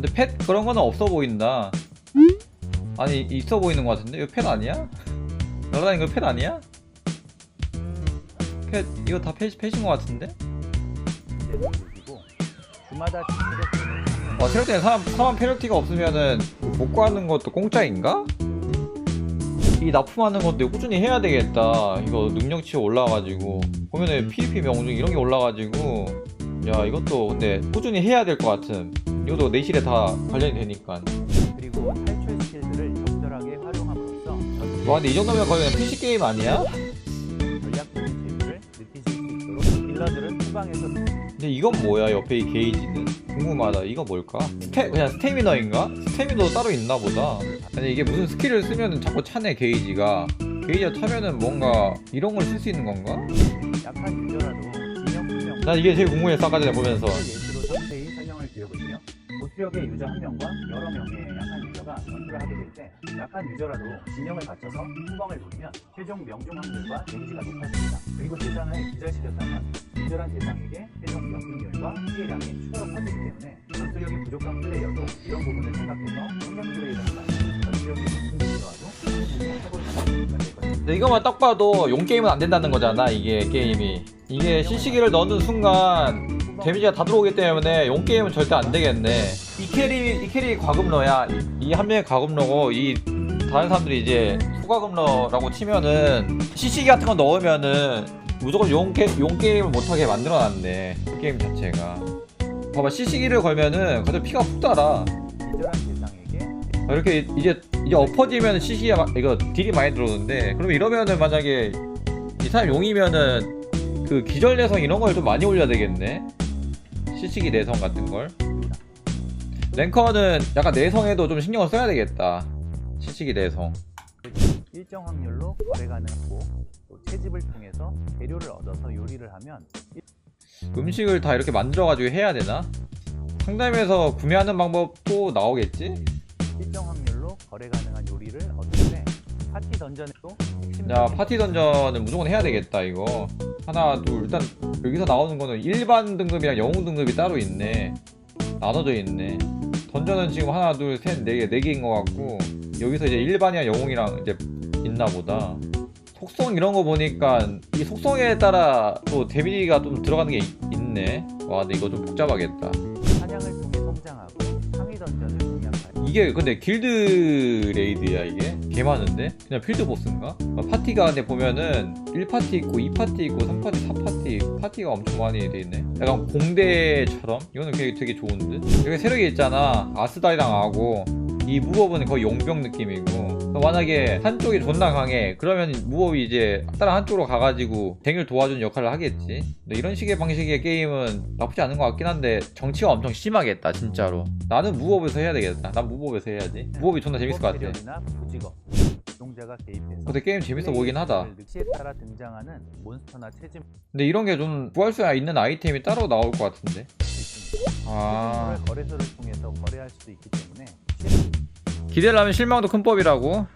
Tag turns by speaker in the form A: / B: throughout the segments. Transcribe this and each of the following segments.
A: 근데 펫 그런 거는 없어 보인다. 아니 있어 보이는 것 같은데 이거 펫 아니야? 날아다니는 거펫 아니야? 펫 이거 다 펫, 펫인 것 같은데?
B: 주마다
A: 어 체력대에 사람 사람 페널티가 없으면은 복구하는 것도 공짜인가? 이 납품하는 것도 꾸준히 해야 되겠다. 이거 능력치 올라가지고 보면은 PVP 명중 이런 게 올라가지고 야 이것도 근데 꾸준히 해야 될 것 같은. 이것도 내실에 다 관련이 되니까.
B: 그리고 탈출 스킬들을 적절하게 활용함으로써
A: 와 근데 이 정도면 거의 그냥 PC 게임 아니야?
B: 전략적인 재미를 느끼실 수 있도록 딜러들은 후방에서
A: 근데 이건 뭐야 옆에 이 게이지는 궁금하다 이거 뭘까? 스테, 그냥 스태미너인가? 스태미너도 따로 있나 보다 아니 이게 무슨 스킬을 쓰면 자꾸 차네 게이지가 게이지가 차면은 뭔가 이런 걸 쓸 수 있는 건가?
B: 약한 유저라도 진영 투명
A: 난 이게 제일 궁금했어 아까 전에 보면서
B: 보스력의 유저 한 명과 여러 명의 약한 유저가 전투를 하게 될 때 약한 유저라도 진영을 갖춰서 후방을 노리면 최종 명중 확률과 데미지가 높아집니다. 그리고 대상을 기절시켰다면 기절한 대상에게 최종 명중률과 피해량이 추가로 커지기 때문에 전투력이 부족한 플레이어도 이런 부분을 생각해서 성장 플레이를 한다면 전투력이 높은.
A: 근데 이거만 딱 봐도 용 게임은 안 된다는 거잖아 이게 게임이 이게 CC기를 넣는 순간 데미지가 다 들어오기 때문에 용 게임은 절대 안 되겠네. 이 캐리 이 캐리 과금러야. 이 한 명의 과금러고 이 다른 사람들이 이제 소과금러라고 치면은 CC기 같은 거 넣으면은 무조건 용, 게, 용 게임을 못하게 만들어놨네. 게임 자체가. 봐봐 CC기를 걸면은 그래도 피가 푹 달아. 이렇게 이제 이제 엎어지면 CC가 막- 이거 딜이 많이 들어오는데 그럼 이러면은 만약에 이 사람 용이면은 그 기절 내성 이런 걸 좀 많이 올려야 되겠네. CC기 내성 같은 걸. 랭커는 약간 내성에도 좀 신경을 써야 되겠다. CC기 내성.
B: 일정 확률로 거래 가능하고 또 채집을 통해서 재료를 얻어서 요리를 하면
A: 음식을 다 이렇게 만들어가지고 해야 되나? 상점에서 구매하는 방법도 나오겠지?
B: 일정 확률로 거래 가능한 요리를 얻을 때 파티 던전에도
A: 야 파티 던전은 무조건 해야 되겠다 이거. 하나 둘 일단 여기서 나오는 거는 일반 등급이랑 영웅 등급이 따로 있네. 나눠져 있네. 던전은 지금 하나 둘셋네개네 개인 것 같고 여기서 이제 일반이랑 영웅이랑 이제 있나 보다. 속성 이런 거 보니까 이 속성에 따라 또 데미지가 좀 들어가는 게 있, 있네. 와 근데 이거 좀 복잡하겠다 이게 근데 길드 레이드야 이게? 개 많은데? 그냥 필드 보스인가? 어, 파티가 근데 보면은 1파티 있고 2파티 있고 3파티 4파티 파티가 엄청 많이 돼 있네. 약간 공대처럼? 이거는 되게, 되게 좋은데 여기 세력이 있잖아. 아스달이랑 아고 이 무법은 거의 용병 느낌이고 만약에 한쪽이 존나 강해. 그러면 무법이 이제 다른 한쪽으로 가가지고 댕을 도와주는 역할을 하겠지. 근데 이런 식의 방식의 게임은 나쁘지 않은 것 같긴 한데 정치가 엄청 심하겠다 진짜로. 나는 무법에서 해야 되겠다. 난 무법에서 해야지. 무법이 존나 재밌을 것 같아.
B: 노동자가 개입해서
A: 근데 게임 재밌어 보이긴 하다.
B: 늑시에 따라 등장하는 몬스터나 채집
A: 근데 이런 게 좀 구할 수 있는 아이템이 따로 나올 것 같은데. 아.
B: 아... 거래소를 통해서 거래할 수도 있기 때문에
A: 기대를 하면 실망도 큰 법이라고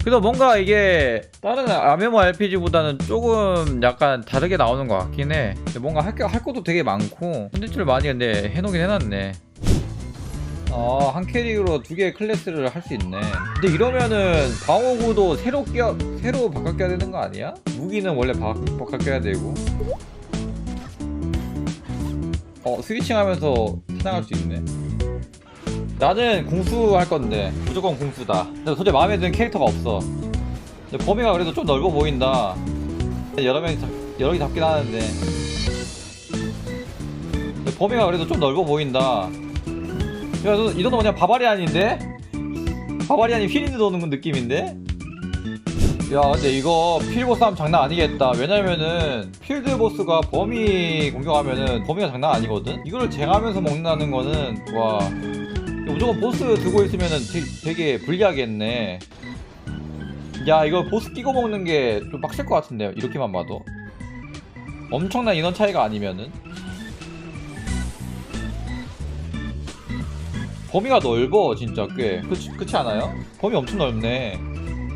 A: 그래도 뭔가 이게 다른 MMORPG보다는 조금 약간 다르게 나오는 것 같긴 해 뭔가 할, 게- 할 것도 되게 많고 콘텐츠를 많이 근데 해놓긴 해놨네 아, 한 캐릭으로 두 개의 클래스를 할 수 있네. 근데 이러면은 방어구도 새로 끼워, 새로 바꿔 껴야 되는 거 아니야? 무기는 원래 바, 바꿔 껴야 되고. 어, 스위칭 하면서 사냥할 수 있네. 나는 궁수 할 건데, 무조건 궁수다. 근데 도저히 마음에 드는 캐릭터가 없어. 근데 범위가 그래도 좀 넓어 보인다. 여러 명이, 잡- 여러 개 잡긴 하는데. 근데 범위가 그래도 좀 넓어 보인다. 야, 너, 이 정도 그냥 바바리안인데? 바바리안이 휘린드 도는 느낌인데? 야, 근데 이거 필보스 하면 장난 아니겠다. 왜냐면은, 필드 보스가 범위 공격하면은 범위가 장난 아니거든? 이거를 쟁하면서 먹는다는 거는, 와. 무조건 보스 두고 있으면은 되게, 되게 불리하겠네. 야, 이거 보스 끼고 먹는 게 좀 빡셀 것 같은데요. 이렇게만 봐도. 엄청난 인원 차이가 아니면은. 범위가 넓어 진짜 꽤 그치, 그치 않아요? 범위 엄청 넓네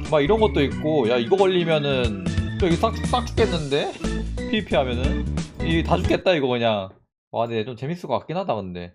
A: 막 이런 것도 있고 야 이거 걸리면은 또 여기 싹, 싹 죽겠는데? PVP 하면은 이 다 죽겠다 이거 그냥 와 근데 좀 재밌을 것 같긴 하다 근데